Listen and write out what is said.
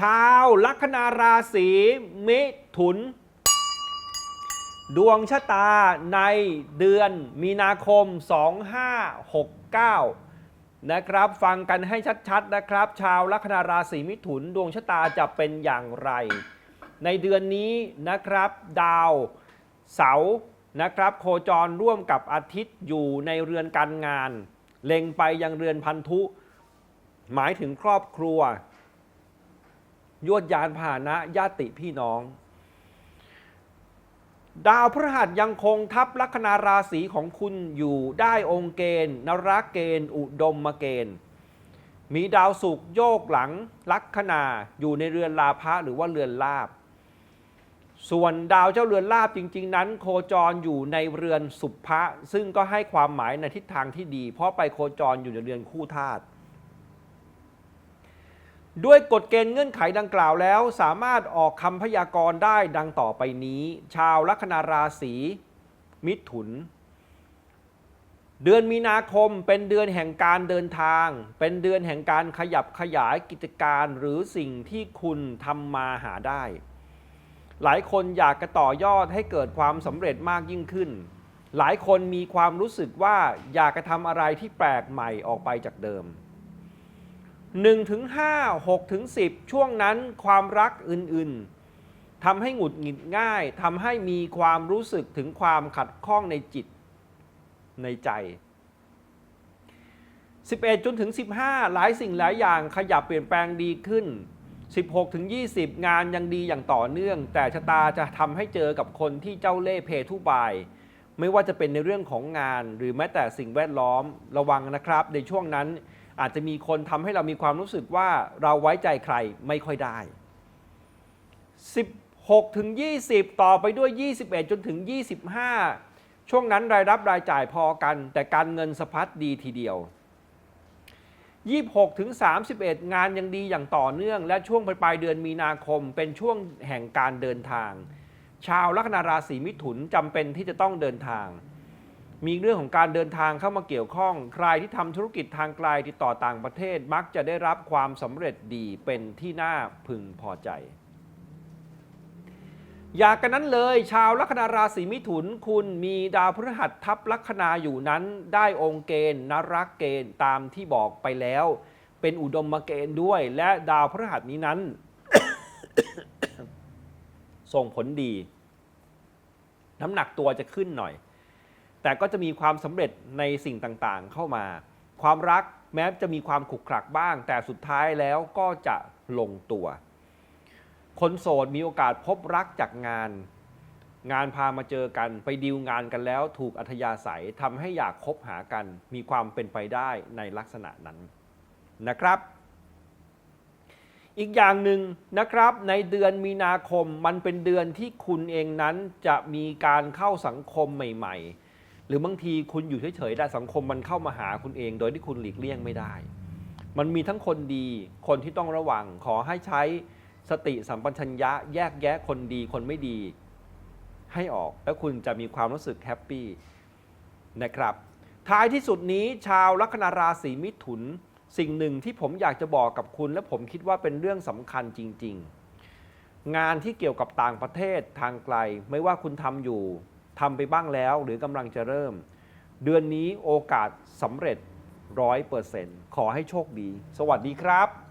ชาวลัคนาราศีมิถุน ดวงชะตาในเดือนมีนาคม 2569 นะครับ ฟังกันให้ชัดๆนะครับ ชาวลัคนาราศีมิถุน ดวงชะตาจะเป็นอย่างไร ในเดือนนี้นะครับ ดาวเสาร์นะครับ โคจรร่วมกับอาทิตย์อยู่ในเรือนการงาน เล็งไปยังเรือนพันธุ หมายถึงครอบครัว ยวดยานพาหนะญาติพี่น้อง ดาวพฤหัสยังคงทับลัคนาราศีของคุณอยู่ได้องค์เกณฑ์นรเกณฑ์ อุดมเกณฑ์ มีดาวศุกร์โยกหลังลัคนาอยู่ในเรือนลาภะหรือว่าเรือนลาบ ส่วนดาวเจ้าเรือนลาบจริง ๆ นั้น โคจรอยู่ในเรือนสุภะซึ่งก็ให้ความหมายในทิศทางที่ดี เพราะไปโคจรอยู่ในเรือนคู่ธาตุ ด้วยกฎเกณฑ์เงื่อนไขดังกล่าวแล้ว สามารถออกคำพยากรณ์ได้ดังต่อไปนี้ ชาวลัคนาราศีมิถุน เดือนมีนาคมเป็นเดือนแห่งการเดินทาง เป็นเดือนแห่งการขยับขยายกิจการหรือสิ่งที่คุณทำมาหาได้ หลายคนอยากจะต่อยอดให้เกิดความสำเร็จมากยิ่งขึ้น หลายคนมีความรู้สึกว่าอยากจะทำอะไรที่แปลกใหม่ออกไปจากเดิม 1ถึง5 6ถึง10 ช่วงนั้นความรักอื่นๆทำให้หงุดหงิดง่ายทำให้มีความรู้สึกถึงความขัดข้องในจิตในใจ 11 จนถึง 15 หลายสิ่งหลายอย่างขยับเปลี่ยนแปลงดีขึ้น 16 ถึง 20 งานยังดีอย่างต่อเนื่อง แต่ชะตาจะทำให้เจอกับคนที่เจ้าเล่ห์เพทุบาย ไม่ว่าจะเป็นในเรื่องของงานหรือแม้แต่สิ่งแวดล้อมระวังนะครับ ในช่วงนั้น อาจจะมีคนทำให้เรามีความรู้สึกว่าเราไว้ใจใครไม่ค่อยได้ 16ถึง20 ต่อไปด้วย 21 จนถึง 25 ช่วงนั้นรายรับรายจ่ายพอกัน แต่การเงินสะพัดดีทีเดียว 26ถึง31 งานยังดีอย่างต่อเนื่อง และช่วงปลายเดือนมีนาคม เป็นช่วงแห่งการเดินทาง ชาวลัคนาราศีมิถุนจำเป็นที่จะต้องเดินทาง มีเรื่องของการเดินทางเข้ามาเกี่ยวข้อง ใครที่ทำธุรกิจทางไกลติดต่อต่างประเทศมักจะได้รับความสำเร็จดีเป็นที่น่าพึงพอใจ อยากกันนั้นเลย ชาวลัคนาราศีมิถุน คุณมีดาวพฤหัสทับลัคนาอยู่นั้น ได้องค์เกณฑ์นรักเกณฑ์ตามที่บอกไปแล้ว เป็นอุดมเกณฑ์ด้วย และดาวพฤหัสนี้นั้น ส่งผลดี น้ำหนักตัวจะขึ้นหน่อย แต่ก็จะมีความสำเร็จในสิ่งต่างๆ เข้ามา ความรักแม้จะมีความขลุกขลักบ้าง แต่สุดท้ายแล้วก็จะลงตัว คนโสดมีโอกาสพบรักจากงาน งานพามาเจอกันไปดีลงานกันแล้วถูกอัธยาศัยทำให้อยากคบหากัน มีความเป็นไปได้ในลักษณะนั้นนะครับ อีกอย่างหนึ่งนะครับในเดือนมีนาคมมันเป็นเดือนที่คุณเองนั้นจะมีการเข้าสังคมใหม่ ๆ หรือบางทีคุณอยู่เฉยๆได้สังคมมันเข้ามาหาคุณเอง โดยที่คุณหลีกเลี่ยงไม่ได้ มันมีทั้งคนดีคนที่ต้องระวังขอให้ใช้สติสัมปชัญญะแยกแยะคนดีคนไม่ดี ให้ออกแล้วคุณจะมีความรู้สึกแฮปปี้นะครับ ท้ายที่สุดนี้ชาวลัคนาราศีมิถุน สิ่งหนึ่งที่ผมอยากจะบอกกับคุณ และผมคิดว่าเป็นเรื่องสำคัญจริง ๆ งานที่เกี่ยวกับต่างประเทศทางไกล ไม่ว่าคุณทำอยู่ ทำไปบ้างแล้วหรือกำลังจะเริ่ม เดือนนี้โอกาสสำเร็จร้อยเปอร์เซ็นต์ขอให้โชคดี สวัสดีครับ